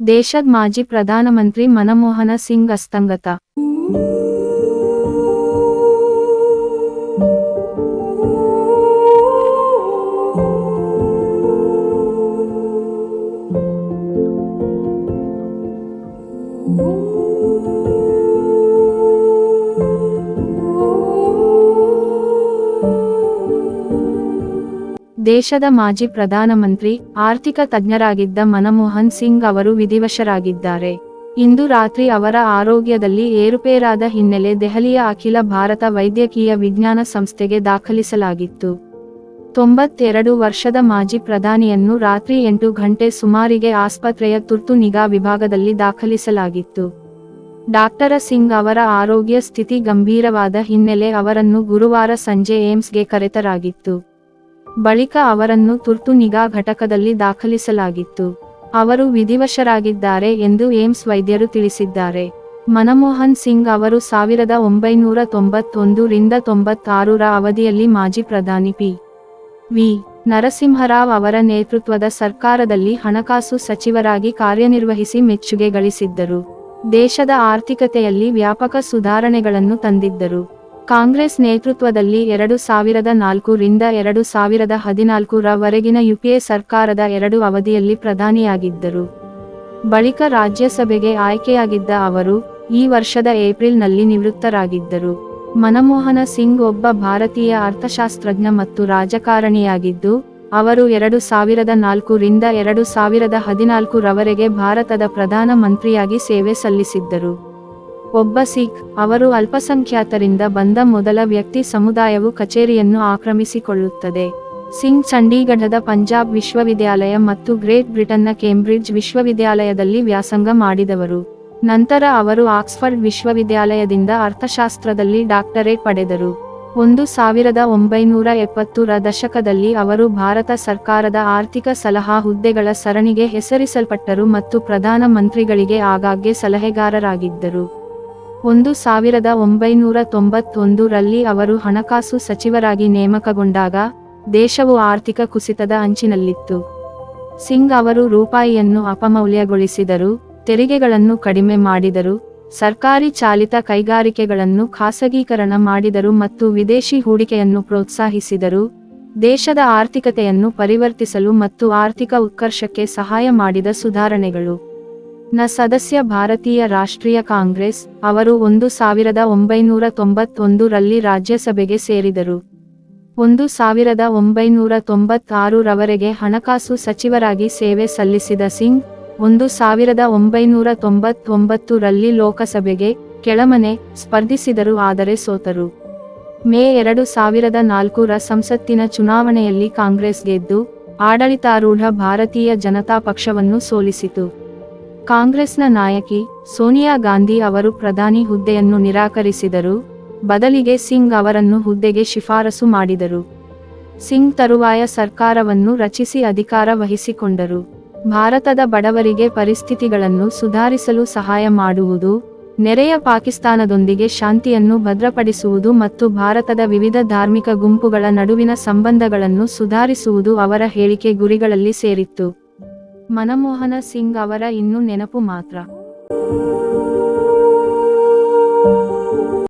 ದೇಶದ ಮಾಜಿ ಪ್ರಧಾನಮಂತ್ರಿ ಮನಮೋಹನ ಸಿಂಗ್ ಅಸ್ತಂಗತ ದೇಶದ ಮಾಜಿ ಪ್ರಧಾನಮಂತ್ರಿ, ಆರ್ಥಿಕ ತಜ್ಞರಾಗಿದ್ದ ಮನಮೋಹನ್ ಸಿಂಗ್ ಅವರು ವಿಧಿವಶರಾಗಿದ್ದಾರೆ. ಇಂದು ರಾತ್ರಿ ಅವರ ಆರೋಗ್ಯದಲ್ಲಿ ಏರುಪೇರಾದ ಹಿನ್ನೆಲೆ ದೆಹಲಿಯ ಅಖಿಲ ಭಾರತ ವೈದ್ಯಕೀಯ ವಿಜ್ಞಾನ ಸಂಸ್ಥೆಗೆ ದಾಖಲಿಸಲಾಗಿತ್ತು. ತೊಂಬತ್ತೆರಡು ವರ್ಷದ ಮಾಜಿ ಪ್ರಧಾನಿಯನ್ನು ರಾತ್ರಿ ಎಂಟು ಗಂಟೆ ಸುಮಾರಿಗೆ ಆಸ್ಪತ್ರೆಯ ತುರ್ತು ನಿಗಾ ವಿಭಾಗದಲ್ಲಿ ದಾಖಲಿಸಲಾಗಿತ್ತು. ಡಾಕ್ಟರ ಸಿಂಗ್ ಅವರ ಆರೋಗ್ಯ ಸ್ಥಿತಿ ಗಂಭೀರವಾದ ಹಿನ್ನೆಲೆ ಅವರನ್ನು ಗುರುವಾರ ಸಂಜೆ ಏಮ್ಸ್ಗೆ ಕರೆತರಾಗಿತ್ತು. ಬಳಿಕ ಅವರನ್ನು ತುರ್ತು ನಿಗಾ ಘಟಕದಲ್ಲಿ ದಾಖಲಿಸಲಾಗಿತ್ತು. ಅವರು ವಿಧಿವಶರಾಗಿದ್ದಾರೆ ಎಂದು ಏಮ್ಸ್ ವೈದ್ಯರು ತಿಳಿಸಿದ್ದಾರೆ. ಮನಮೋಹನ್ ಸಿಂಗ್ ಅವರು ಸಾವಿರದ ಒಂಬೈನೂರ ತೊಂಬತ್ತೊಂದು ರಿಂದ ತೊಂಬತ್ತಾರರ ಅವಧಿಯಲ್ಲಿ ಮಾಜಿ ಪ್ರಧಾನಿ ಪಿ. ವಿ. ನರಸಿಂಹರಾವ್ ಅವರ ನೇತೃತ್ವದ ಸರ್ಕಾರದಲ್ಲಿ ಹಣಕಾಸು ಸಚಿವರಾಗಿ ಕಾರ್ಯನಿರ್ವಹಿಸಿ ಮೆಚ್ಚುಗೆ ಗಳಿಸಿದ್ದರು. ದೇಶದ ಆರ್ಥಿಕತೆಯಲ್ಲಿ ವ್ಯಾಪಕ ಸುಧಾರಣೆಗಳನ್ನು ತಂದಿದ್ದರು. ಕಾಂಗ್ರೆಸ್ ನೇತೃತ್ವದಲ್ಲಿ ಎರಡು ಸಾವಿರದ ನಾಲ್ಕರಿಂದ ಎರಡು ಸಾವಿರದ ಹದಿನಾಲ್ಕರವರೆಗಿನ ಯುಪಿಎ ಸರ್ಕಾರದ ಎರಡು ಅವಧಿಯಲ್ಲಿ ಪ್ರಧಾನಿಯಾಗಿದ್ದರು. ಬಳಿಕ ರಾಜ್ಯಸಭೆಗೆ ಆಯ್ಕೆಯಾಗಿದ್ದ ಅವರು ಈ ವರ್ಷದ ಏಪ್ರಿಲ್ನಲ್ಲಿ ನಿವೃತ್ತರಾಗಿದ್ದರು. ಮನಮೋಹನ ಸಿಂಗ್ ಒಬ್ಬ ಭಾರತೀಯ ಅರ್ಥಶಾಸ್ತ್ರಜ್ಞ ಮತ್ತು ರಾಜಕಾರಣಿಯಾಗಿದ್ದು, ಅವರು ಎರಡು ಸಾವಿರದ ನಾಲ್ಕು ರಿಂದ ಎರಡು ಸಾವಿರದ ಹದಿನಾಲ್ಕರವರೆಗೆ ಭಾರತದ ಪ್ರಧಾನ ಮಂತ್ರಿಯಾಗಿ ಸೇವೆ ಸಲ್ಲಿಸಿದ್ದರು. ಒಬ್ಬ ಸಿಖ್, ಅವರು ಅಲ್ಪಸಂಖ್ಯಾತರಿಂದ ಬಂದ ಮೊದಲ ವ್ಯಕ್ತಿ ಸಮುದಾಯವು ಕಚೇರಿಯನ್ನು ಆಕ್ರಮಿಸಿಕೊಳ್ಳುತ್ತದೆ. ಸಿಂಗ್ ಚಂಡೀಗಢದ ಪಂಜಾಬ್ ವಿಶ್ವವಿದ್ಯಾಲಯ ಮತ್ತು ಗ್ರೇಟ್ ಬ್ರಿಟನ್ನ ಕೇಂಬ್ರಿಡ್ಜ್ ವಿಶ್ವವಿದ್ಯಾಲಯದಲ್ಲಿ ವ್ಯಾಸಂಗ ಮಾಡಿದವರು. ನಂತರ ಅವರು ಆಕ್ಸ್ಫರ್ಡ್ ವಿಶ್ವವಿದ್ಯಾಲಯದಿಂದ ಅರ್ಥಶಾಸ್ತ್ರದಲ್ಲಿ ಡಾಕ್ಟರೇಟ್ ಪಡೆದರು. ಒಂದು ಸಾವಿರದ ಒಂಬೈನೂರ ಎಪ್ಪತ್ತರ ದಶಕದಲ್ಲಿ ಅವರು ಭಾರತ ಸರ್ಕಾರದ ಆರ್ಥಿಕ ಸಲಹಾ ಹುದ್ದೆಗಳ ಸರಣಿಗೆ ಹೆಸರಿಸಲ್ಪಟ್ಟರು ಮತ್ತು ಪ್ರಧಾನ ಮಂತ್ರಿಗಳಿಗೆ ಆಗಾಗ್ಗೆ ಸಲಹೆಗಾರರಾಗಿದ್ದರು. ಒಂದು ಸಾವಿರದ ಒಂಬೈನೂರ ತೊಂಬತ್ತೊಂದರಲ್ಲಿ ಅವರು ಹಣಕಾಸು ಸಚಿವರಾಗಿ ನೇಮಕಗೊಂಡಾಗ, ದೇಶವು ಆರ್ಥಿಕ ಕುಸಿತದ ಅಂಚಿನಲ್ಲಿತ್ತು. ಸಿಂಗ್ ಅವರು ರೂಪಾಯಿಯನ್ನು ಅಪಮೌಲ್ಯಗೊಳಿಸಿದರು, ತೆರಿಗೆಗಳನ್ನು ಕಡಿಮೆ ಮಾಡಿದರು, ಸರ್ಕಾರಿ ಚಾಲಿತ ಕೈಗಾರಿಕೆಗಳನ್ನು ಖಾಸಗೀಕರಣ ಮಾಡಿದರು ಮತ್ತು ವಿದೇಶಿ ಹೂಡಿಕೆಯನ್ನು ಪ್ರೋತ್ಸಾಹಿಸಿದರು, ದೇಶದ ಆರ್ಥಿಕತೆಯನ್ನು ಪರಿವರ್ತಿಸಲು ಮತ್ತು ಆರ್ಥಿಕ ಉತ್ಕರ್ಷಕ್ಕೆ ಸಹಾಯ ಮಾಡಿದ ಸುಧಾರಣೆಗಳು. ನ ಸದಸ್ಯ ಭಾರತೀಯ ರಾಷ್ಟ್ರೀಯ ಕಾಂಗ್ರೆಸ್, ಅವರು ಒಂದು ಸಾವಿರದ ಒಂಬೈನೂರ ತೊಂಬತ್ತೊಂದು ರಲ್ಲಿ ರಾಜ್ಯಸಭೆಗೆ ಸೇರಿದರು. ಒಂದು ಸಾವಿರದ ಒಂಬೈನೂರ ತೊಂಬತ್ತಾರು ರವರೆಗೆ ಹಣಕಾಸು ಸಚಿವರಾಗಿ ಸೇವೆ ಸಲ್ಲಿಸಿದ ಸಿಂಗ್, ಒಂದು ಸಾವಿರದ ಒಂಬೈನೂರ ತೊಂಬತ್ತೊಂಬತ್ತು ರಲ್ಲಿ ಲೋಕಸಭೆಗೆ ಕೆಳಮನೆ ಸ್ಪರ್ಧಿಸಿದರು ಆದರೆ ಸೋತರು. ಮೇ ಎರಡು ಸಾವಿರದ ನಾಲ್ಕರ ಸಂಸತ್ತಿನ ಚುನಾವಣೆಯಲ್ಲಿ ಕಾಂಗ್ರೆಸ್ ಗೆದ್ದು, ಆಡಳಿತಾರೂಢ ಭಾರತೀಯ ಜನತಾ ಪಕ್ಷವನ್ನು ಸೋಲಿಸಿತು. ಕಾಂಗ್ರೆಸ್ನ ನಾಯಕಿ ಸೋನಿಯಾ ಗಾಂಧಿ ಅವರು ಪ್ರಧಾನಿ ಹುದ್ದೆಯನ್ನು ನಿರಾಕರಿಸಿದರು. ಬದಲಿಗೆ ಸಿಂಗ್ ಅವರನ್ನು ಹುದ್ದೆಗೆ ಶಿಫಾರಸು ಮಾಡಿದರು. ಸಿಂಗ್ ತರುವಾಯ ಸರ್ಕಾರವನ್ನು ರಚಿಸಿ ಅಧಿಕಾರ ವಹಿಸಿಕೊಂಡರು. ಭಾರತದ ಬಡವರಿಗೆ ಪರಿಸ್ಥಿತಿಗಳನ್ನು ಸುಧಾರಿಸಲು ಸಹಾಯ ಮಾಡುವುದು, ನೆರೆಯ ಪಾಕಿಸ್ತಾನದೊಂದಿಗೆ ಶಾಂತಿಯನ್ನು ಭದ್ರಪಡಿಸುವುದು ಮತ್ತು ಭಾರತದ ವಿವಿಧ ಧಾರ್ಮಿಕ ಗುಂಪುಗಳ ನಡುವಿನ ಸಂಬಂಧಗಳನ್ನು ಸುಧಾರಿಸುವುದು ಅವರ ಹೇಳಿಕೆ ಗುರಿಗಳಲ್ಲಿ ಸೇರಿತ್ತು. ಮನಮೋಹನ ಸಿಂಗ್ ಅವರ ಇನ್ನು ನೆನಪು ಮಾತ್ರ.